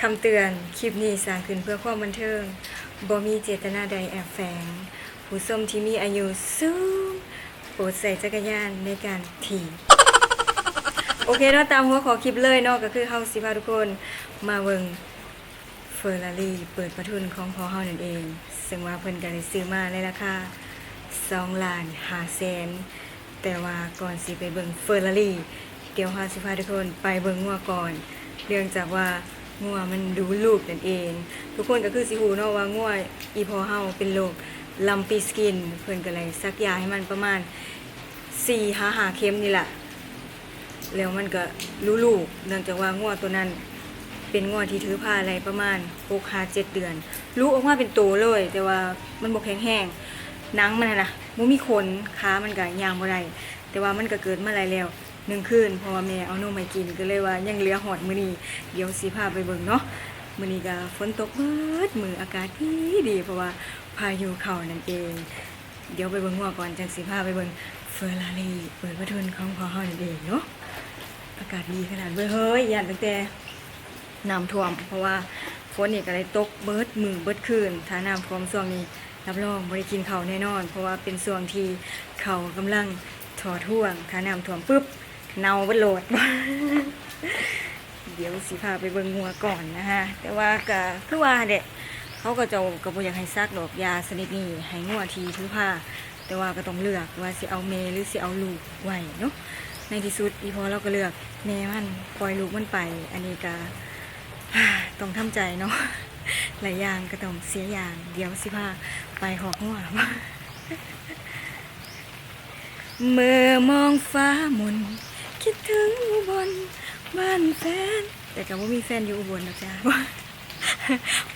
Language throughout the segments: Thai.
คำเตือน คลิปนี้สร้างขึ้นเพื่อความบันเทิงบ่มีเจตนาใดแอบแฝง ผู้ชมที่มีอายุสูงโปรดใส่จักรยานในการถีบโอเคเนาะตามหัวขอคลิปเลยเนาะก็คือเฮาสิพาทุกคนมาเบิ่งเฟอร์รารี่เปิดประทุนของพอเฮานั่นเอง ซึ่งว่าเพิ่นก็ได้ซื้อมาในราคา2ล้าน5แสนแต่ว่าก่อนสิไปเบิ่งเฟอร์รารี่เดี๋ยวเฮาสิพาทุกคนไปเบิ่งงัวก่อน เนื่องจากว่า งัวมันดูลูกนั่นเอง ทุกคนก็คือสิฮูเนาะว่างัวอีพอเฮาเป็นโรคลัมปีสกิน เพิ่นก็เลยซักยาให้มันประมาณ4 5 5เข็มนี่แหละแล้วมันก็รู้ลูกเนื่องจากว่างัวตัวนั้นเป็นงัวที่ถือผ้าอะไรประมาณ6 5 7เจ็ดเดือน รู้ออกมาเป็นโตเลย แต่ว่ามันบ่แข็งแห้งหนังมันนะนะบ่มีขนขามันก็ยางบ่ได้แต่ว่ามันก็เกิดมาหลายแล้ว หนึ่งคืนเพราะว่าแม่เอานมให้กินก็เลยว่ายังเหลือหอดมื้อนี้เดี๋ยวสิพาไปเบิ่งเนาะมื้อนี้ก็ฝนตกเบิดมืออากาศดีดีเพราะว่าพายุเข้านั่นเอง เดี๋ยวไปเบิ่งงัวก่อนจังสิพาไปเบิ่งเฟอร์รารี่เปิดประทุนของพ่อเฮานั่นเองเนาะอากาศดีขนาดเว้ยเฮ้ยยันตั้งแต่น้ำท่วม เพราะว่าฝนนี่ก็เลยตกเบิดมือเบิดคืนถ้าน้ำท่วมช่วงนี้รับรองบ่ได้กินเข้าแน่นอน เพราะว่าเป็นช่วงที่เขากำลังถอดท่วงถ้าน้ำท่วมปุ๊บ เน่าเบิดโหลด เดี๋ยวสิพาไปเบิ่งงัวก่อนนะฮะแต่ว่าก็คือว่าเด็กเขาก็จะก็บ่อยากให้ซักดอกยาชนิดนี้ให้งัวทีถือผ้า แต่ว่าก็ต้องเลือกว่าสิเอาเมหรือสิเอาลูกไหวเนาะในที่สุดอีพอเราก็เลือกแม่มันปล่อยลูกมันไป อันนี้ก็ต้องทำใจเนาะหลายอย่างก็ต้องเสียอย่าง เดี๋ยวสิพาไปหอกหัวเมื่อมองฟ้ามน คิดถึงอุบลบ้านแฟน แต่ก็ว่ามีแฟนอยู่อุบลนะจ๊ะ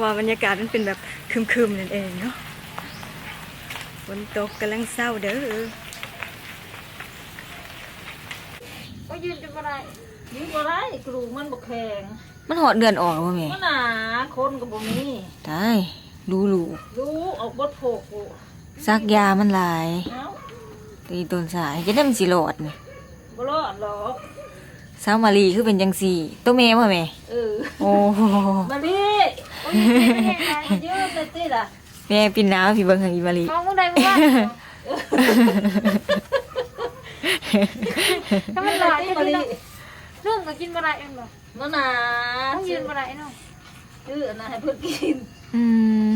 ว่าบรรยากาศมันเป็นแบบครึมๆนั่นเองเนาะฝนตกกำลังเศร้าเด้อก็ยืนจะบ่ได้ยืนบ่ได้กรูมันบ่แข็งมันหอดเดือนออกว่าแม่มันหนาคนก็บ่มีได้รู้รู้รู้ออกบดโผกกูซักยามันหลายเอ้าตีต้นสายจะได้มันสิโหลดนี่ บ่รอดหรอกสาวมารีคือเป็นจังสี่ตัวแม่พ่อแม่เออโอ้โหมาดิโอ้ยไม่เห็นไงยืนเลยติล่ะแม่ปินน้ำพี่เบิ่งทางอีมารีมองมึงได้มึงว่าถ้ามันหลายติจะมากินดิเรื่องก็กินบ่ได้เองบ่มันหนาต้องยืนบ่ได้เนาะชื่ออันนั้นให้เพิ่นกินอืม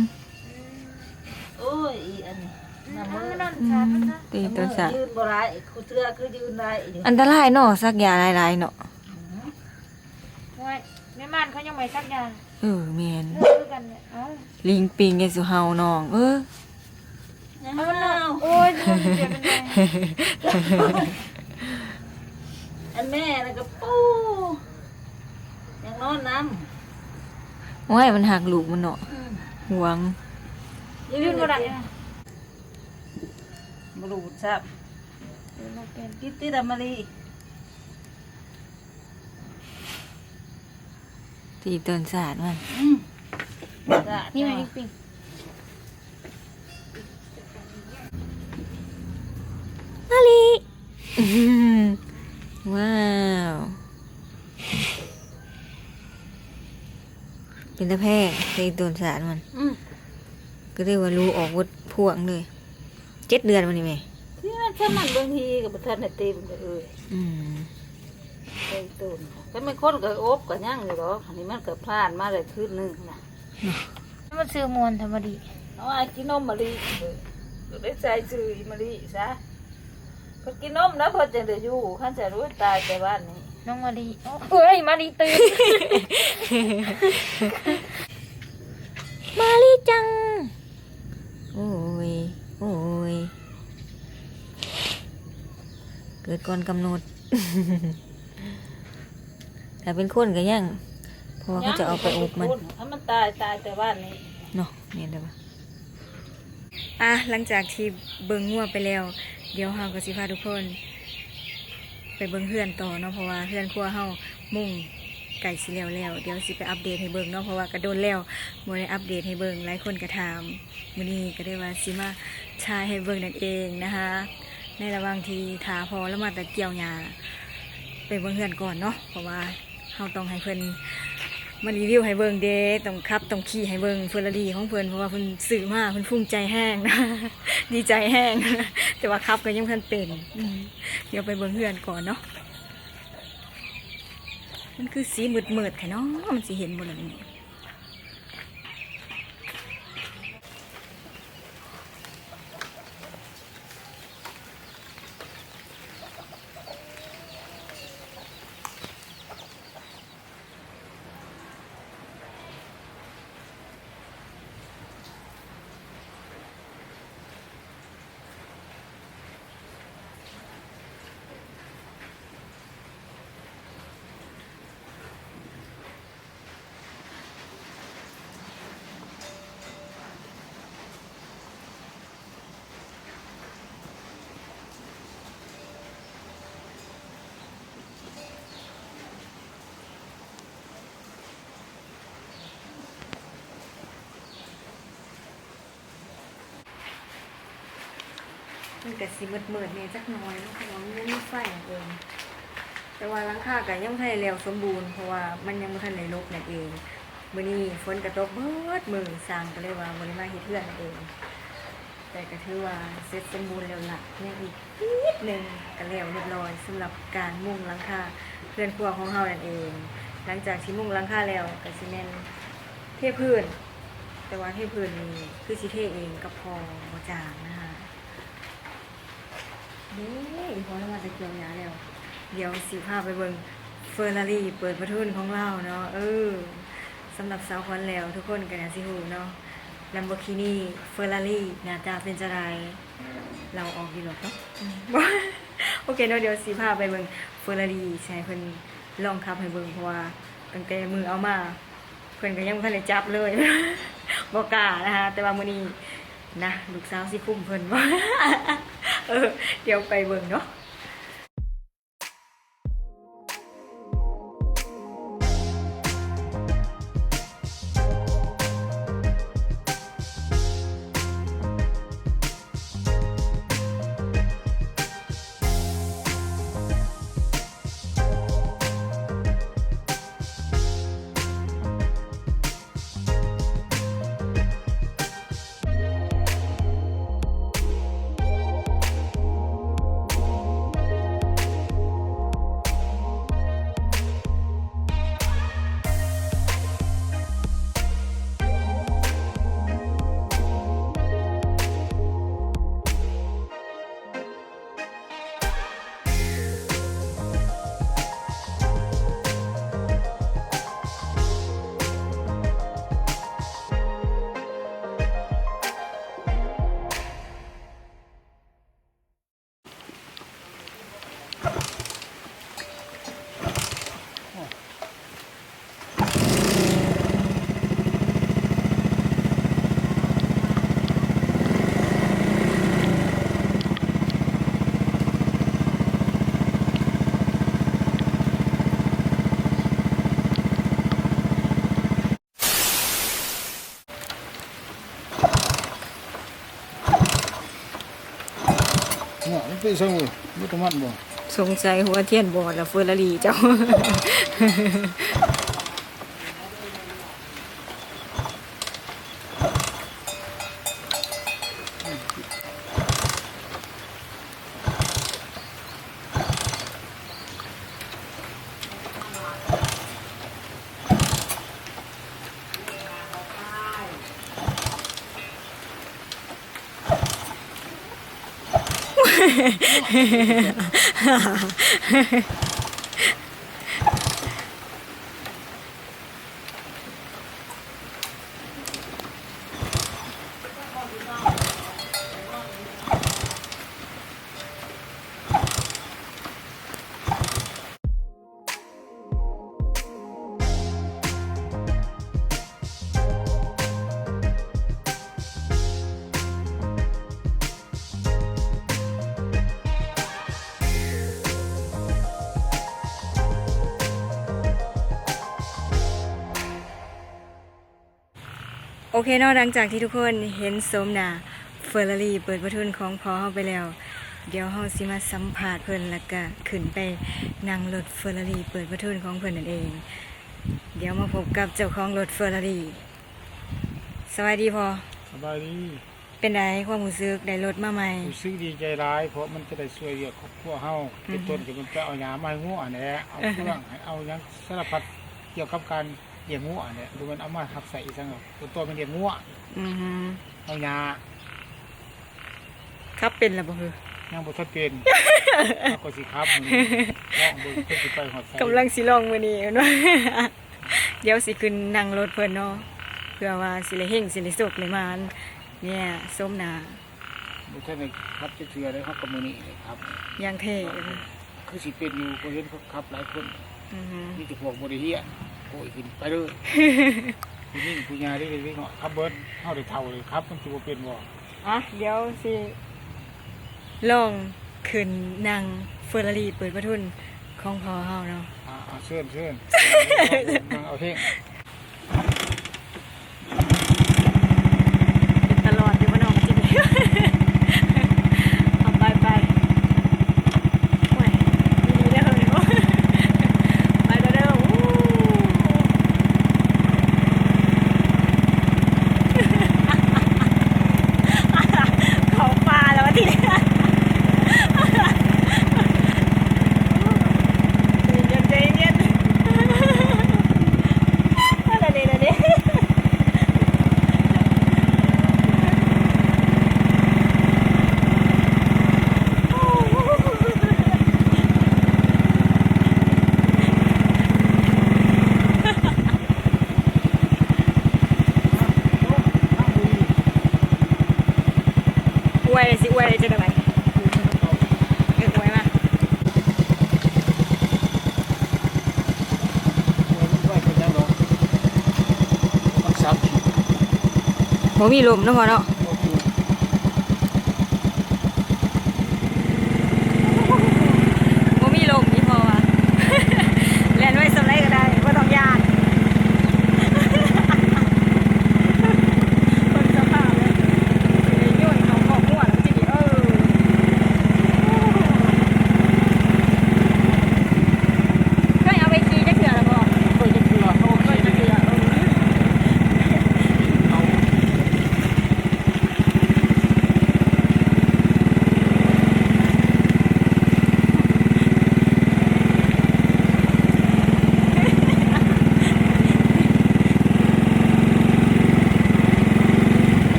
โอ้ยอีอันนี้ น้ำมัมืนอไม่นอนชามันนะตีต้นสายยืนบ่ได้กูเทื่อคือยืนได้อยู่อันตรายเนาะซักยาหลายๆเนาะไว้แม่ม่านเขายังไม่ซักยาเออแม่นเรื่องกันเนี่ยเอ้าลิงปิงไงสุเฮาน้องเออยังเอามันมันหเนาะนาวโอ้ยดูมันเจ็บเป็นไงอันแม่น่ะก็ปูยังนอนน้โอ้ยมันหักลูกมันเนาะำอืมห่วง ยืนบ่ได้นะ บรูดซับยืนบ่เป็นกิตติดามารีตีต้นสาดมันอืมจ้ะนี่ไงอีกปิ่งมาลีอื้อหือว้าว เป็นตะแพร่ตีต้นสาดมัน อืมก็ได้ว่ารู้ออกวัดพวงเลย เจ็ดเดือนวันนี้ไหมที่มันถ้ามันบางทีกับประธานในตีมนก็เอ้ยอืมไปตุนก็ไม่คนก็โอบก็ยั่งอยู่หรอกอันนี้มันก็พลาดมาเลยคืนนึงนะมันซื้อมวนธรรมดีเอาไอ้กินนมมะลิก็ได้ใส่ซื้ออีมะลิซะเพอกินนมแล้วเพอจะได้อยู่ขันจะรู้ตายแต่บ้านนี้ น้องมาดีเอ้ยมาดีตื่น มาลีจัง โอ้ย โอ้ย เกิดก่อนกำหนดแต่เป็นคนก็ยังเพราะว่าเขาจะเอาไปอบมันถ้ามันตายตายแต่บ้านนี้เนาะเนี่ยเดี๋ยวว่าอะหลังจากที่เบิ่งงัวไปแล้ว เดี๋ยวเฮาก็สิพาทุกคน ไปเบิ่งเฮือนต่อเนาะเพราะว่าเฮือนครัวเฮามุ่งไก่สิแล้วแล้วเดี๋ยวสิไปอัปเดตให้เบิ่งเนาะเพราะว่ากระโดนแล้วบ่ได้อัปเดตให้เบิ่งหลายคนก็ถามมื้อนี้ก็ได้ว่าสิมาชายให้เบิ่งนั่นเองนะคะ ในระหว่างที่ทาพอแล้วมาแต่เกี่ยวหญ้าไปเบิ่งเฮือนก่อนเนาะเพราะว่าเฮาต้องให้เพิ่นมารีวิวให้เบิ่งเด้ต้องขับต้องขี่ให้เบิ่งเฟอร์รารี่ของเพิ่นเพราะว่าเพิ่นซื้อมาเพิ่นภูมิใจแห้งนะดีใจแห้งแต่ว่าขับก็ยังเพิ่นเป็นเดี๋ยวไปเบิ่งเฮือนก่อนเนาะมันคือสีมืดๆแท้เนาะมันสิเห็นบ่ล่ะนี่ มันก็สิมืดๆนี่ยจักน่อยเนาะเพราะว่ามันบ่มีไฟนั่เองแต่ว่าหลังคาก็ยังบ่ทันแล้วสมบูรณ์เพราะว่ามันยังบ่ทันได้ลบนั่นเองมื้อนี้ฝนก็ตกเบิดมือสร้างก็เลยว่าบ่ได้มาเฮ็ดเรือนนั่นเอง แต่ก็ถือว่าเสร็จสมบูรณ์แล้วล่ะยังอีกนิดหนึงก็แล้วเรียบร้อยสำหรับการมุ่งหลังคาเรือนครัวของเฮานั่นเอง หลังจากที่มุ่งหลังคาแล้วก็สิแม่นเทพื้นแต่ว่าเทพื้นนี่คือสิเทเองก็พอบ่จางนะคะ นี่พอแล้วมาตะเกียวยาแล้วเดี๋ยวสิพาไปเบิ่งเฟอร์รารี่เปิดประทุนของเราเนาะเออสำหรับสาวควันแล้วทุกคนก็น่าสิฮูเนาะ Lamborghini Ferrari หน้าตาเป็นจะไรเราออกดีหรอกเนาะโอเคเนาะเดี๋ยวสิพาไปเบิ่งเฟอร์รารี่ใช่เพิ่นลองขับให้เบิ่งเพราะว่าตั้งแต่มือเอามาเพิ่นก็ยังบ่ทันได้จับเลยบ่กล้านะคะแต่ว่ามื้อนี้ นะลูกสาวสิคุ้มเพิ่นว่าเออเดี๋ยวไปเบิ่งเนาะ ยมันเป็นสมุนมันตมันบ่สงสัยหัวเทียนบอดแล้วเฟอร์รารี่เจ้า He. เคเนาะหลังจากที่ทุกคนเห็นสมหนาเฟอร์รารี่เปิดประทุนของพอเฮาไปแล้ว เดี๋ยวเฮาสิมาสัมภาษณ์เพิ่นแล้วก็ขึ้นไปนั่งรถเฟอร์รารี่เปิดประทุนของเพิ่นนั่นเอง เดี๋ยวมาพบกับเจ้าของรถเฟอร์รารี่สวัสดีพอสบายดีเป็นไงความรู้สึกได้รถมาใหม่รู้สึกดีใจร้าย เพราะมันจะได้ช่วยเหลือครอบครัวเฮาเป็นต้นก็มันจะเอาหยามาให้งัวแหละเอาเครื่องให้เอาหยังสารพัดเกี่ยวกับการเลี้ยงงัวเนี่ยดูมันเอามาทับใส่อีกสังเอาตัวตัวมันเลี้ยงงัวอือฮึเอาหยาครับเป็นแล้วบ่คือ ยังบ่ทันเป็นเอาก็สิครับมื้อนี้ลองเบิ่งเพิ่นสิไปฮอดไสกำลังสิลองมื้อนี้เนาะ เดี๋ยวสิขึ้นนั่งรถเพิ่นเนาะเพื่อว่าสิได้เฮงสิได้สุขเลยมานเนี่ยส้มหนาบ่ทันได้ครับจะเชื่อได้ครับกับมื้อนี้เลยครับอยังเท่คือสิเป็นอยู่ก็เห็นเขาขับหลายคนอือฮึ มีแต่พวกบ่ได้เฮียน โอ้ยขึ้นไปเลยผู้หญิงผู้ชายได้เล็กๆน้อยขับเบิดเฮาได้เท่าเลยครับมันสิบ่เป็นบ่อะเดี๋ยวสิลองขึ้นนั่งเฟอร์รารี่เปิดประทุนของพอเฮาเนาะอ่าอ่าเชิญเชิญนั่งเอาเท่ง เป็นตลอดอยู่บ่น้องจริง เอาไปไปโอ้ยดีๆเด้อเนาะ ไปเด้อเด้ออู้ เขาปลาแล้ววะทีเนี้ยเย็นใจเย็นอะไรเนี่ยอะไรเนี่ย อ วยเลยสิอวยเลยจะได้ไหมเอออวยมามันซับขีดโมมีลมเนาะพอเนาะโมมีลมนี่พอว่ะ แลนไว้สำไรก็ได้ก็ต้องยานคนสภาพเลยไอ้ยุ่นเขาขอบหัวแล้วจริงๆเออเคยเอาไปขี่จะเถื่อแล้วบ่ ก็จะเกลือเขา เคยจะเถื่อเออ เอา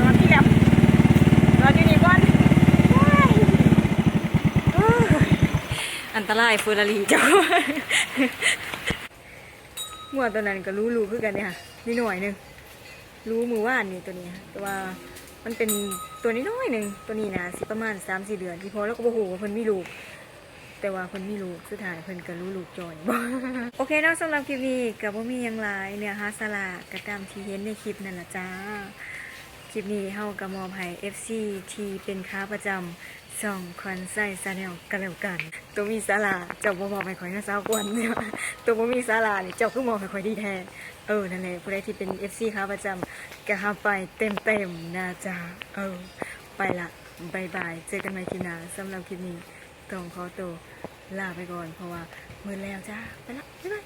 นอนที่แลบนอนอยู่นี่ก่อนว้ายโอ้ย อันตรายเฟอร์รารีเจ้าหัวตัวนั้นก็รู้รู้คือกันเนี่ยค่ะนี่หน่อยหนึงรู้มือว่านนี่ตัวนี้แต่ว่ามันเป็นตัวนี้น้อยหนึ่งตัวนี้นะสิประมาณสามสี่เดือนที่พอแล้วก็บอกโหว่าเพิ่นมีลูก แต่ว่าเพิ่นมีลูกสุดท้ายเพิ่นก็รู้ลูกจอยบ่โอเคเนาะสำหรับคลิปนี้ก็บ่มียังหลเนื้อหาสาระก็ตามที่เห็นในคลิปนั่นละจ้าคลิปนี้เฮาก็มอบให้ FC ที่เป็นค้าประจำ ส่องควันไส้ซาแนลกันแล้วกัน ตัวมีสาระเจ้าบ่มอบให้ข่อยนะสาวกวนเนี่ยตัวบ่มีสาระนี่เจ้าคือมอบให้ข่อยดีแท้เออนั่นแหละผู้ใดที่เป็น FC ค้าประจำก็หาไปเต็มๆนะจ๊ะเออ ไปละบายบายเจอกันใหม่คลิปหน้าสำหรับคลิปนี้ต้องขอตัวลาไปก่อนเพราะว่ามือแล้วจ้าไปละบ๊ายบาย